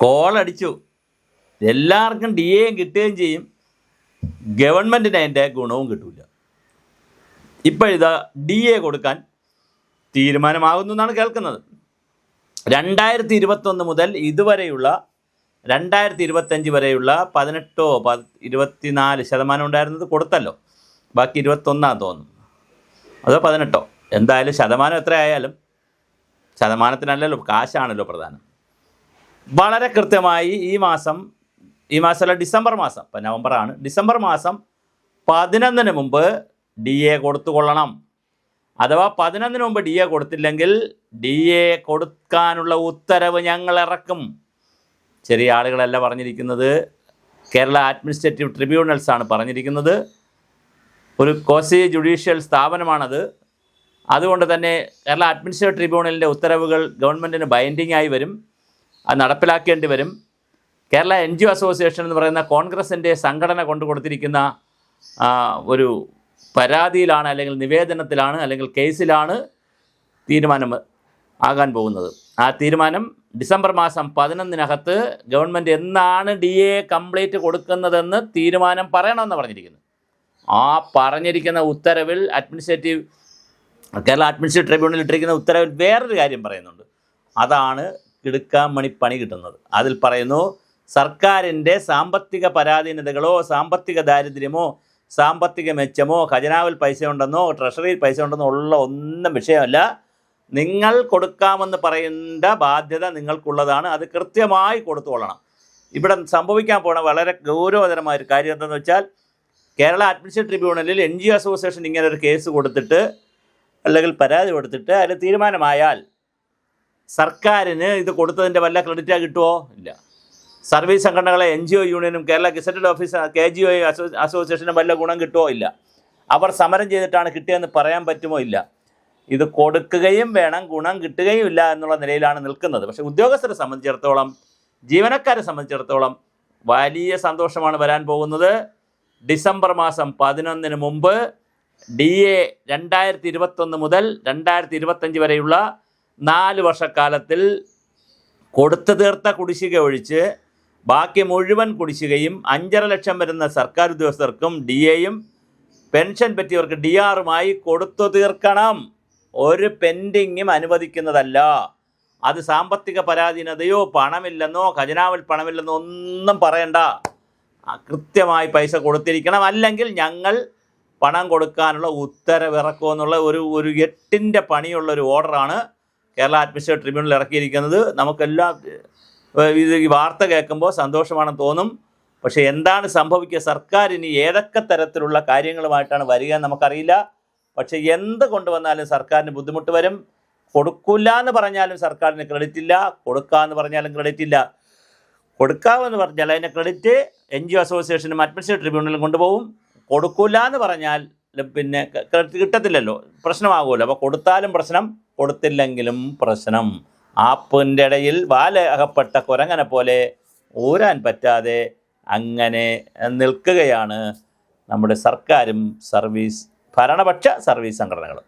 കോളടിച്ചു എല്ലാവർക്കും ഡി എയും കിട്ടുകയും ചെയ്യും. ഗവൺമെന്റിന് അതിന്റെ ഗുണവും കിട്ടില്ല ഇപ്പോഴിതാ ഡി എ കൊടുക്കാൻ തീരുമാനമാകുന്നു എന്നാണ് കേൾക്കുന്നത്. രണ്ടായിരത്തി ഇരുപത്തൊന്ന് മുതൽ ഇതുവരെയുള്ള രണ്ടായിരത്തി ഇരുപത്തഞ്ച് വരെയുള്ള പതിനെട്ടോ പ ഇരുപത്തിനാല് ശതമാനം ഉണ്ടായിരുന്നത് കൊടുത്തല്ലോ. ബാക്കി ഇരുപത്തൊന്നാന്ന് തോന്നുന്നു. അതോ പതിനെട്ടോ? എന്തായാലും ശതമാനം എത്രയായാലും ശതമാനത്തിനല്ലല്ലോ കാശാണല്ലോ പ്രധാനം. വളരെ കൃത്യമായി ഈ മാസം ഈ മാസമല്ല ഡിസംബർ മാസം ഇപ്പം നവംബറാണ്. ഡിസംബർ മാസം പതിനൊന്നിന് മുമ്പ് ഡി എ കൊടുത്തുകൊള്ളണം അഥവാ പതിനൊന്നിന് മുമ്പ് ഡി എ കൊടുത്തില്ലെങ്കിൽ ഡി എ കൊടുക്കാനുള്ള ഉത്തരവ് ഞങ്ങൾ ഇറക്കും. ചെറിയ ആളുകളല്ല പറഞ്ഞിരിക്കുന്നത്. കേരള അഡ്മിനിസ്ട്രേറ്റീവ് ട്രിബ്യൂണൽസ് ആണ് പറഞ്ഞിരിക്കുന്നത്. ഒരു കോസി ജുഡീഷ്യൽ സ്ഥാപനമാണത്. അതുകൊണ്ട് തന്നെ കേരള അഡ്മിനിസ്ട്രേറ്റീവ് ട്രിബ്യൂണലിന്റെ ഉത്തരവുകൾ ഗവൺമെന്റിന് ബൈൻഡിങ് ആയി വരും. അത് നടപ്പിലാക്കേണ്ടി വരും. Kerala N G O association എന്ന് പറയുന്ന കോൺഗ്രസിന്റെ സംഘടന കൊണ്ടു കൊടുത്തിരിക്കുന്ന ഒരു പരാതിയിലാണ് അല്ലെങ്കിൽ നിവേദനത്തിലാണ് അല്ലെങ്കിൽ കേസിലാണ് തീരുമാനം ആകാൻ പോകുന്നത്. ആ തീരുമാനം ഡിസംബർ മാസം പതിനൊന്നിനകത്ത് ഗവൺമെന്റ് എന്നാണ് ഡി എ കംപ്ലീറ്റ് കൊടുക്കുന്നതെന്ന് തീരുമാനം പറയണമെന്ന് പറഞ്ഞിരിക്കുന്നു. ആ പറഞ്ഞിരിക്കുന്ന ഉത്തരവിൽ അഡ്മിനിസ്ട്രേറ്റീവ് കേരള അഡ്മിനിസ്ട്രേറ്റീവ് ട്രിബ്യൂണൽ ഇട്ടിരിക്കുന്ന ഉത്തരവിൽ വേറൊരു കാര്യം പറയുന്നുണ്ട്. അതാണ് കിടുക്കാൻ മണി പണി കിട്ടുന്നത്. അതിൽ പറയുന്നു സർക്കാരിന്റെ സാമ്പത്തിക പരാധീനതകളോ സാമ്പത്തിക ദാരിദ്ര്യമോ സാമ്പത്തിക മെച്ചമോ ഖജനാവിൽ പൈസ ഉണ്ടെന്നോ ട്രഷറിയിൽ പൈസ ഉണ്ടെന്നോ ഉള്ള ഒന്നും വിഷയമല്ല. നിങ്ങൾ കൊടുക്കാമെന്ന് പറയേണ്ട ബാധ്യത നിങ്ങൾക്കുള്ളതാണ്. അത് കൃത്യമായി കൊടുത്തുകൊള്ളണം ഇവിടെ സംഭവിക്കാൻ പോണ വളരെ ഗൗരവതരമായ ഒരു കാര്യം എന്താണെന്ന് വെച്ചാൽ കേരള അഡ്മിനിസ്ട്രേറ്റീവ് ട്രിബ്യൂണലിൽ എൻ ജി ഒ അസോസിയേഷൻ ഇങ്ങനെ ഒരു കേസ് കൊടുത്തിട്ട് അല്ലെങ്കിൽ പരാതി കൊടുത്തിട്ട് അതിൽ തീരുമാനമായാൽ സർക്കാരിന് ഇത് കൊടുത്തതിന്റെ വല്ല ക്രെഡിറ്റാ കിട്ടുമോ ഇല്ല. സർവീസ് സംഘടനകളെ എൻ ജി ഒ യൂണിയനും Kerala gazetted office K G O അസോസിയേഷനും വല്ല ഗുണം കിട്ടുമോ ഇല്ല. അവർ സമരം ചെയ്തിട്ടാണ് കിട്ടിയതെന്ന് പറയാൻ പറ്റുമോ? ഇല്ല. ഇത് കൊടുക്കുകയും വേണം ഗുണം കിട്ടുകയും ഇല്ല എന്നുള്ള നിലയിലാണ് നിൽക്കുന്നത്. പക്ഷേ ഉദ്യോഗസ്ഥരെ സംബന്ധിച്ചിടത്തോളം ജീവനക്കാരെ സംബന്ധിച്ചിടത്തോളം വലിയ സന്തോഷമാണ് വരാൻ പോകുന്നത്. ഡിസംബർ മാസം പതിനൊന്നിന് മുമ്പ് ഡി എ രണ്ടായിരത്തി ഇരുപത്തൊന്ന് മുതൽ രണ്ടായിരത്തി ഇരുപത്തഞ്ച് വരെയുള്ള നാല് വർഷക്കാലത്തിൽ കൊടുത്തു തീർത്ത കുടിശ്ശിക ഒഴിച്ച് ബാക്കി മുഴുവൻ കുടിശ്ശികയും അഞ്ചര ലക്ഷം വരുന്ന സർക്കാർ ഉദ്യോഗസ്ഥർക്കും ഡി എയും പെൻഷൻ പറ്റിയവർക്ക് ഡി ആറുമായി കൊടുത്തു തീർക്കണം. ഒരു പെൻഡിങ്ങും അനുവദിക്കുന്നതല്ല. അത് സാമ്പത്തിക പരാധീനതയോ പണമില്ലെന്നോ ഖജനാവിൽ പണമില്ലെന്നോ ഒന്നും പറയണ്ട. കൃത്യമായി പൈസ കൊടുത്തിരിക്കണം. അല്ലെങ്കിൽ ഞങ്ങൾ പണം കൊടുക്കാനുള്ള ഉത്തരവിറക്കുമെന്നുള്ള ഒരു ഒരു എട്ടിന്റെ പണിയുള്ള ഒരു ഓർഡറാണ് കേരള അഡ്മിനിസ്ട്രേറ്റീവ് ട്രിബ്യൂണൽ ഇറക്കിയിരിക്കുന്നത് നമുക്കെല്ലാം ഇത് ഈ വാർത്ത കേൾക്കുമ്പോൾ സന്തോഷമാണെന്ന് തോന്നും. പക്ഷേ എന്താണ് സംഭവിക്കുക? സർക്കാർ ഇനി ഏതൊക്കെ തരത്തിലുള്ള കാര്യങ്ങളുമായിട്ടാണ് വരിക എന്ന് നമുക്കറിയില്ല. പക്ഷേ എന്ത് കൊണ്ടുവന്നാലും സർക്കാരിന് ബുദ്ധിമുട്ട് വരും. കൊടുക്കില്ല എന്ന് പറഞ്ഞാലും സർക്കാരിന് ക്രെഡിറ്റ് ഇല്ല. കൊടുക്കാമെന്ന് പറഞ്ഞാലും ക്രെഡിറ്റ് ഇല്ല. കൊടുക്കാമെന്ന് പറഞ്ഞാൽ അതിന്റെ ക്രെഡിറ്റ് എൻ ജി ഒ അസോസിയേഷനും അഡ്മിനിസ്ട്രേറ്റീവ് ട്രിബ്യൂണലും കൊണ്ടുപോകും. കൊടുക്കില്ല എന്ന് പറഞ്ഞാൽ പിന്നെ ക്രെഡിറ്റ് കിട്ടത്തില്ലല്ലോ. പ്രശ്നമാകുമല്ലോ. അപ്പോൾ കൊടുത്താലും പ്രശ്നം. കൊടുത്തില്ലെങ്കിലും പ്രശ്നം. ആപ്പിന്റെ ഇടയിൽ വാല അകപ്പെട്ട കുരങ്ങനെ പോലെ ഊരാൻ പറ്റാതെ അങ്ങനെ നിൽക്കുകയാണ് നമ്മുടെ സർക്കാരും സർവീസ് ഭരണപക്ഷ സർവീസ് സംഘടനകളും.